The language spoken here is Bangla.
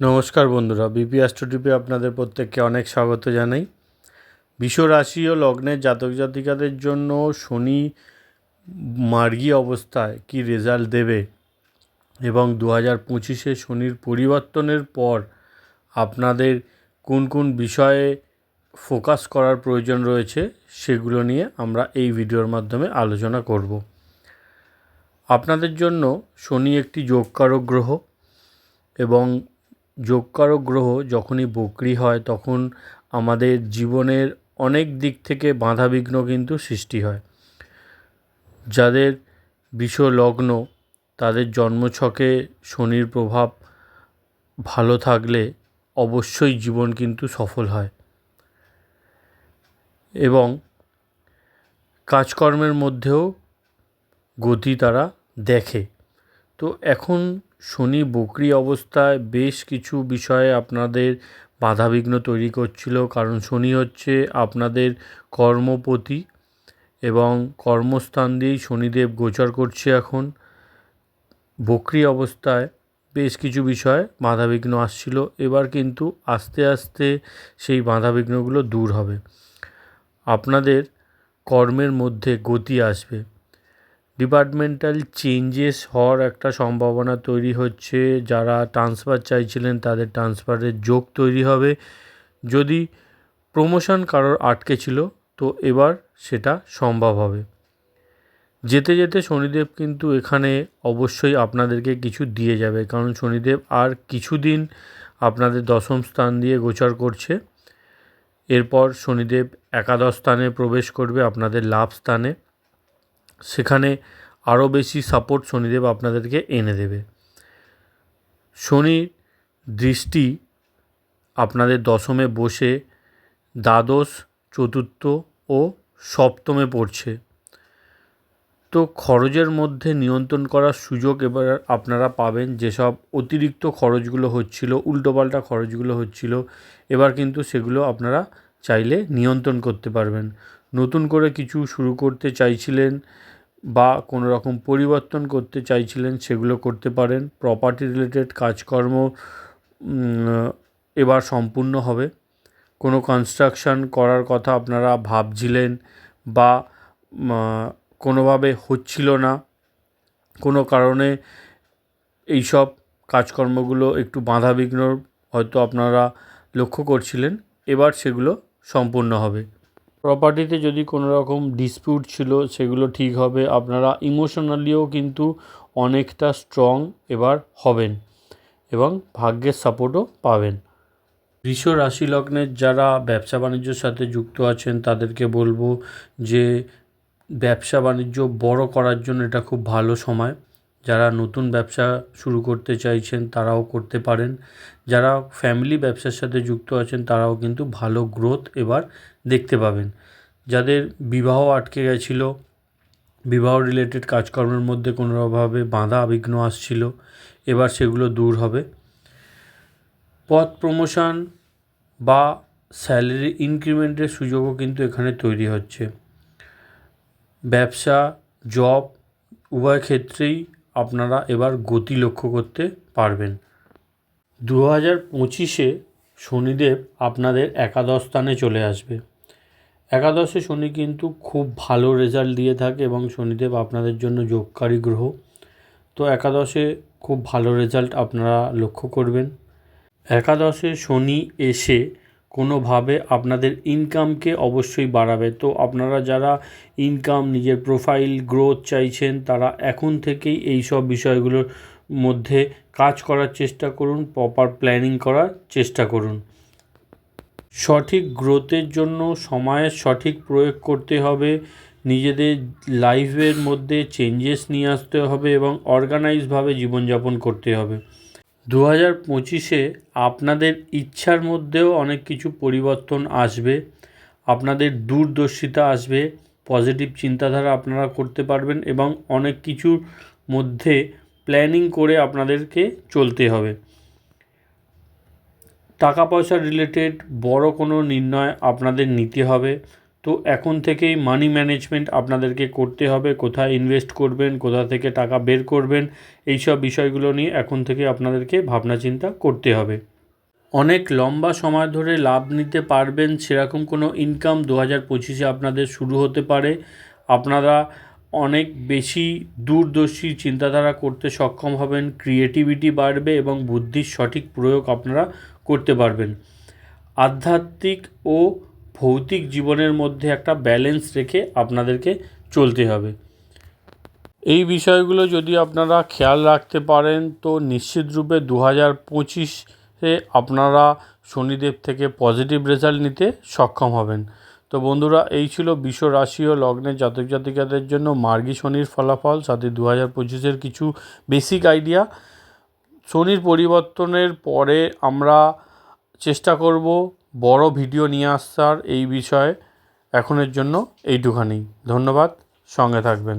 নমস্কার বন্ধুরা, বিপি অ্যাস্ট্রোটিপে আপনাদের প্রত্যেককে অনেক স্বাগত জানাই। বিশ্ব রাশি ও লগ্নের জাতক জাতিকাদের জন্য শনি মার্গী অবস্থায় কি রেজাল্ট দেবে এবং দু হাজার পঁচিশে শনির পরিবর্তনের পর আপনাদের কোন কোন বিষয়ে ফোকাস করার প্রয়োজন রয়েছে সেগুলো নিয়ে আমরা এই ভিডিওর মাধ্যমে আলোচনা করব। আপনাদের জন্য শনি একটি যোগকারক গ্রহ এবং যোগকারক গ্রহ যখনই বক্রি হয়, তখন আমাদের জীবনের অনেক দিক থেকে বাধাবিঘ্ন কিন্তু সৃষ্টি হয়। যাদের বিষ লগ্ন তাদের জন্মছকে শনির প্রভাব ভালো থাকলে অবশ্যই জীবন কিন্তু সফল হয়। এবং কাজকর্মের মধ্যেও গতি তারা দেখে। তো এখন শনি বকরি অবস্থায় বেশ কিছু বিষয়ে আপনাদের বাধাবিঘ্ন তৈরি করছিল। কারণ শনি হচ্ছে আপনাদের কর্মপতি এবং কর্মস্থান দিয়েই শনিদেব গোচর করছে এখন। বকরি অবস্থায় বেশ কিছু বিষয়ে বাধাবিঘ্ন আসছিল। এবার কিন্তু আস্তে আস্তে সেই বাধাবিঘ্নগুলো দূর হবে। আপনাদের কর্মের মধ্যে গতি আসবে। ডিপার্টমেন্টাল চেঞ্জেস হওয়ার একটা সম্ভাবনা তৈরি হচ্ছে। যারা ট্রান্সফার চাইছিলেন, তাদের ট্রান্সফারের যোগ তৈরি হবে। যদি প্রমোশন কারোর আটকে ছিল, তো এবার সেটা সম্ভব হবে। যেতে যেতে শনিদেব কিন্তু এখানে অবশ্যই আপনাদেরকে কিছু দিয়ে যাবে। কারণ শনিদেব আর কিছুদিন আপনাদের দশম স্থান দিয়ে গোচর করছে। এরপর শনিদেব একাদশ স্থানে প্রবেশ করবে আপনাদের লাভ স্থানে। সেখানে আরও বেশি সাপোর্ট শনিদেব আপনাদেরকে এনে দেবে। শনির দৃষ্টি আপনাদের দশমে বসে দ্বাদশ, চতুর্থ ও সপ্তমে পড়ছে। তো খরচের মধ্যে নিয়ন্ত্রণ করার সুযোগ এবার আপনারা পাবেন। যেসব অতিরিক্ত খরচগুলো হচ্ছিল, উল্টোপাল্টা খরচগুলো হচ্ছিল, এবার কিন্তু সেগুলো আপনারা চাইলে নিয়ন্ত্রণ করতে পারবেন। নতুন করে কিছু শুরু করতে চাইছিলেন বা কোনো রকম পরিবর্তন করতে চাইছিলেন সেগুলো করতে পারেন। প্রপার্টি রিলেটেড কাজকর্ম এবার সম্পূর্ণ হবে। কোনো কনস্ট্রাকশান করার কথা আপনারা ভাবছিলেন বা কোনোভাবে হচ্ছিল না। কোনো কারণে এইসব কাজকর্মগুলো একটু বাধাবিঘ্ন হয়তো আপনারা লক্ষ্য করছিলেন। এবার সেগুলো সম্পূর্ণ হবে। প্রপার্টিতে যদি কোনো রকম ডিসপিউট ছিল, সেগুলো ঠিক হবে। আপনারা ইমোশনালিও কিন্তু অনেকটা স্ট্রং এবার হবেন এবং ভাগ্যের সাপোর্টও পাবেন। বৃষ রাশি লগ্নের যারা ব্যবসা বাণিজ্যের সাথে যুক্ত আছেন, তাদেরকে বলব যে ব্যবসা বাণিজ্য বড় করার জন্য এটা খুব ভালো সময়। যারা নতুন ব্যবসা শুরু করতে চাইছেন তারাও করতে পারেন। যারা ফ্যামিলি ব্যবসার সাথে যুক্ত আছেন তারাও কিন্তু ভালো গ্রোথ এবার দেখতে পাবেন। যাদের বিবাহ আটকে গেছিল, বিবাহ রিলেটেড কাজকর্মের মধ্যে কোনোভাবে বাধা বিঘ্ন আসছিল, এবার সেগুলো দূর হবে। পথ প্রমোশন বা স্যালারি ইনক্রিমেন্টের সুযোগও কিন্তু এখানে তৈরি হচ্ছে। ব্যবসা জব উভয় ক্ষেত্রেই আপনারা এবার গতি লক্ষ্য করতে পারবেন। দু হাজার পঁচিশে শনিদেব আপনাদের একাদশ স্থানে চলে আসবে। একাদশে শনি কিন্তু খুব ভালো রেজাল্ট দিয়ে থাকে এবং শনিদেব আপনাদের জন্য যোগকারী গ্রহ। তো একাদশে খুব ভালো রেজাল্ট আপনারা লক্ষ্য করবেন। একাদশে শনি এসে কোনোভাবে আপনাদের ইনকামকে অবশ্যই বাড়াবে। তো আপনারা যারা ইনকাম নিজের প্রোফাইল গ্রোথ চাইছেন, তারা এখন থেকেই এই সব বিষয়গুলোর মধ্যে কাজ করার চেষ্টা করুন প্রপার প্ল্যানিং করার চেষ্টা করুন। সঠিক গ্রোথের জন্য সময়ের সঠিক প্রয়োগ করতে হবে, নিজেদের লাইফের মধ্যে চেঞ্জেস নিয়ে আসতে হবে এবং অর্গানাইজভাবে জীবনযাপন করতে হবে। দু হাজার পঁচিশে আপনাদের ইচ্ছার মধ্যেও অনেক কিছু পরিবর্তন আসবে। আপনাদের দূরদর্শিতা আসবে, পজিটিভ চিন্তাধারা আপনারা করতে পারবেন এবং অনেক কিছুর মধ্যে প্ল্যানিং করে আপনাদেরকে চলতে হবে। টাকা পয়সা রিলেটেড বড় কোনো নির্ণয় আপনাদের নিতে হবে। তো এখন থেকেই মানি ম্যানেজমেন্ট আপনাদেরকে করতে হবে, কোথায় ইনভেস্ট করবেন, কোথা থেকে টাকা বের করবেন এই সব বিষয়গুলো নিয়ে এখন থেকে আপনাদেরকে ভাবনা চিন্তা করতে হবে। অনেক লম্বা সময় ধরে লাভ নিতে পারবেন, সেরকম কোনো ইনকাম দু হাজার পঁচিশে আপনাদের শুরু হতে পারে। আপনারা অনেক বেশি দূরদর্শী চিন্তাধারা করতে সক্ষম হবেন ক্রিয়েটিভিটি বাড়বে এবং বুদ্ধির সঠিক প্রয়োগ আপনারা করতে পারবেন। আধ্যাত্মিক ও ভৌতিক জীবনের মধ্যে একটা ব্যালেন্স রেখে আপনাদেরকে চলতে হবে। এই বিষয়গুলো যদি আপনারা খেয়াল রাখতে পারেন, তো নিশ্চিত রূপে দু হাজার পঁচিশে আপনারা শনিদেব থেকে পজিটিভ রেজাল্ট নিতে সক্ষম হবেন। তো বন্ধুরা, এই ছিল বিশ্ব রাশি ও লগ্নের জাতক জাতিকাদের জন্য মার্গী শনির ফলাফল, সাথে দু হাজার পঁচিশের কিছু বেসিক আইডিয়া শনির পরিবর্তনের পরে আমরা চেষ্টা করব বড় ভিডিও নিয়ে আসার এই বিষয়ে এখনের জন্য এইটুখানি। ধন্যবাদ সঙ্গে থাকবেন।